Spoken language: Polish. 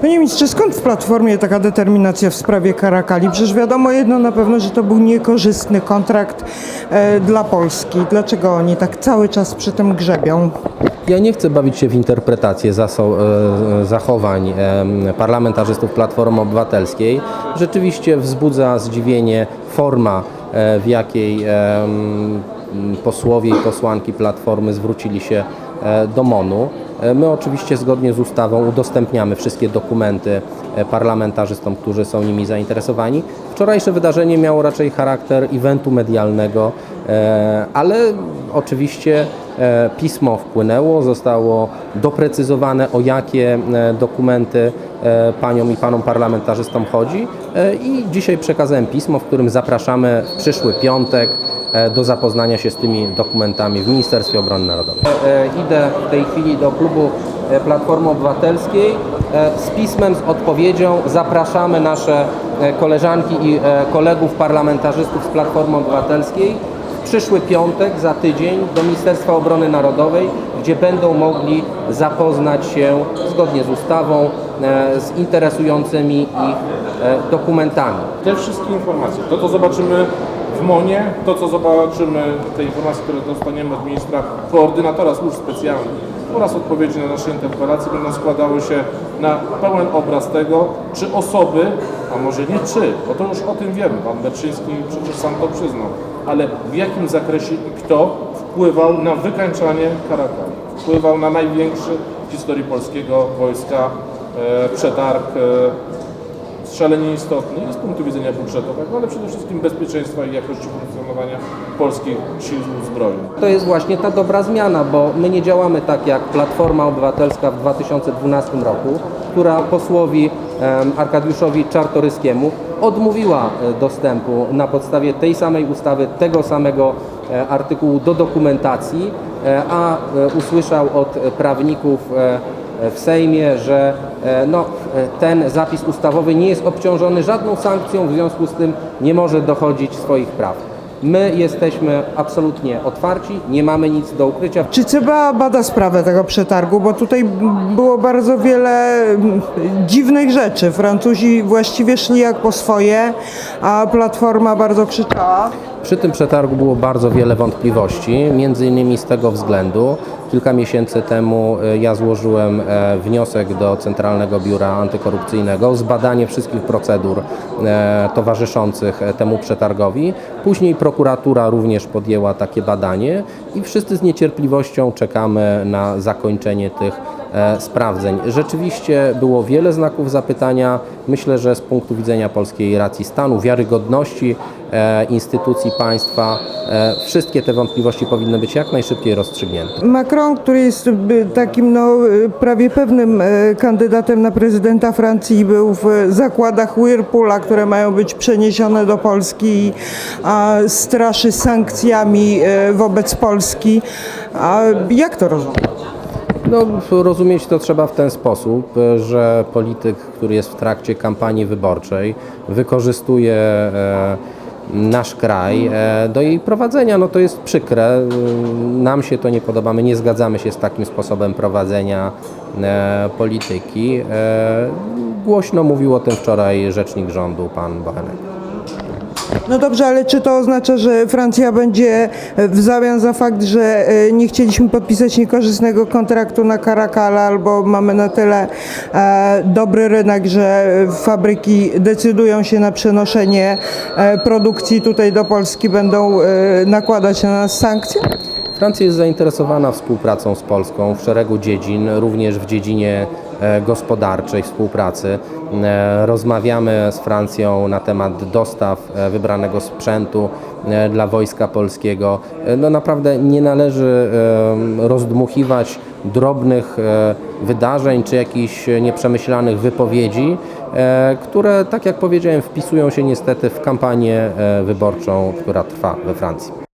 Panie ministrze, skąd w Platformie taka determinacja w sprawie Karakali? Przecież wiadomo jedno na pewno, że to był niekorzystny kontrakt e, dla Polski. Dlaczego oni tak cały czas przy tym grzebią? Ja nie chcę bawić się w interpretację e, zachowań parlamentarzystów Platformy Obywatelskiej. Rzeczywiście wzbudza zdziwienie forma, e, w jakiej posłowie i posłanki Platformy zwrócili się e, do MONU. E, My oczywiście zgodnie z ustawą udostępniamy wszystkie dokumenty e, parlamentarzystom, którzy są nimi zainteresowani. Wczorajsze wydarzenie miało raczej charakter eventu medialnego, e, ale oczywiście pismo wpłynęło, zostało doprecyzowane o jakie dokumenty paniom i panom parlamentarzystom chodzi i dzisiaj przekazałem pismo, w którym zapraszamy w przyszły piątek do zapoznania się z tymi dokumentami w Ministerstwie Obrony Narodowej. E, Idę w tej chwili do klubu e, Platformy Obywatelskiej e, z pismem, z odpowiedzią. Zapraszamy nasze e, koleżanki i e, kolegów parlamentarzystów z Platformy Obywatelskiej w przyszły piątek, za tydzień, do Ministerstwa Obrony Narodowej, gdzie będą mogli zapoznać się zgodnie z ustawą e, z interesującymi ich e, dokumentami. Te wszystkie informacje, to co zobaczymy w MONie, to co zobaczymy, te informacje, które dostaniemy od ministra koordynatora służb specjalnych oraz odpowiedzi na nasze interpelacje będą składały się na pełen obraz tego, czy osoby, a może nie czy, bo to już o tym wiemy, pan Berczyński przecież sam to przyznał, ale w jakim zakresie i kto wpływał na wykańczanie Karakali, wpływał na największy w historii polskiego wojska e, przetarg e, szalenie istotny z punktu widzenia budżetowego, ale przede wszystkim bezpieczeństwa i jakości funkcjonowania polskich sił zbrojnych. To jest właśnie ta dobra zmiana, bo my nie działamy tak jak Platforma Obywatelska w 2012 roku, która posłowi Arkadiuszowi Czartoryskiemu odmówiła e, dostępu na podstawie tej samej ustawy, tego samego e, artykułu do dokumentacji, e, a usłyszał od prawników w Sejmie, że e, no, e, ten zapis ustawowy nie jest obciążony żadną sankcją, w związku z tym nie może dochodzić swoich praw. My jesteśmy absolutnie otwarci, nie mamy nic do ukrycia. Czy CBA bada sprawę tego przetargu? Bo tutaj było bardzo wiele mm, dziwnych rzeczy. Francuzi właściwie szli jak po swoje, a Platforma bardzo krzyczała. Przy tym przetargu było bardzo wiele wątpliwości, między innymi z tego względu. Kilka miesięcy temu e, ja złożyłem e, wniosek do Centralnego Biura Antykorupcyjnego o zbadanie wszystkich procedur e, towarzyszących temu przetargowi. Później prokuratura również podjęła takie badanie i wszyscy z niecierpliwością czekamy na zakończenie tych sprawdzeń. Rzeczywiście było wiele znaków zapytania. Myślę, że z punktu widzenia polskiej racji stanu, wiarygodności instytucji państwa, e, wszystkie te wątpliwości powinny być jak najszybciej rozstrzygnięte. Macron, który jest by, takim no, prawie pewnym e, kandydatem na prezydenta Francji, był w zakładach Whirlpoola, które mają być przeniesione do Polski, a straszy sankcjami e, wobec Polski. A jak to rozumieć? No, rozumieć to trzeba w ten sposób, że polityk, który jest w trakcie kampanii wyborczej, wykorzystuje e, nasz kraj e, do jej prowadzenia. No to jest przykre. Nam się to nie podoba. My nie zgadzamy się z takim sposobem prowadzenia e, polityki. E, Głośno mówił o tym wczoraj rzecznik rządu, pan Bochenek. No dobrze, ale czy to oznacza, że Francja będzie e, w zamian za fakt, że e, nie chcieliśmy podpisać niekorzystnego kontraktu na Karakala, albo mamy na tyle e, dobry rynek, że fabryki decydują się na przenoszenie produkcji tutaj do Polski, będą nakładać na nas sankcje? Francja jest zainteresowana współpracą z Polską w szeregu dziedzin, również w dziedzinie gospodarczej współpracy. E, Rozmawiamy z Francją na temat dostaw e, wybranego sprzętu e, dla Wojska Polskiego. E, No naprawdę nie należy e, rozdmuchiwać drobnych e, wydarzeń czy jakichś nieprzemyślanych wypowiedzi, e, które, tak jak powiedziałem, wpisują się niestety w kampanię e, wyborczą, która trwa we Francji.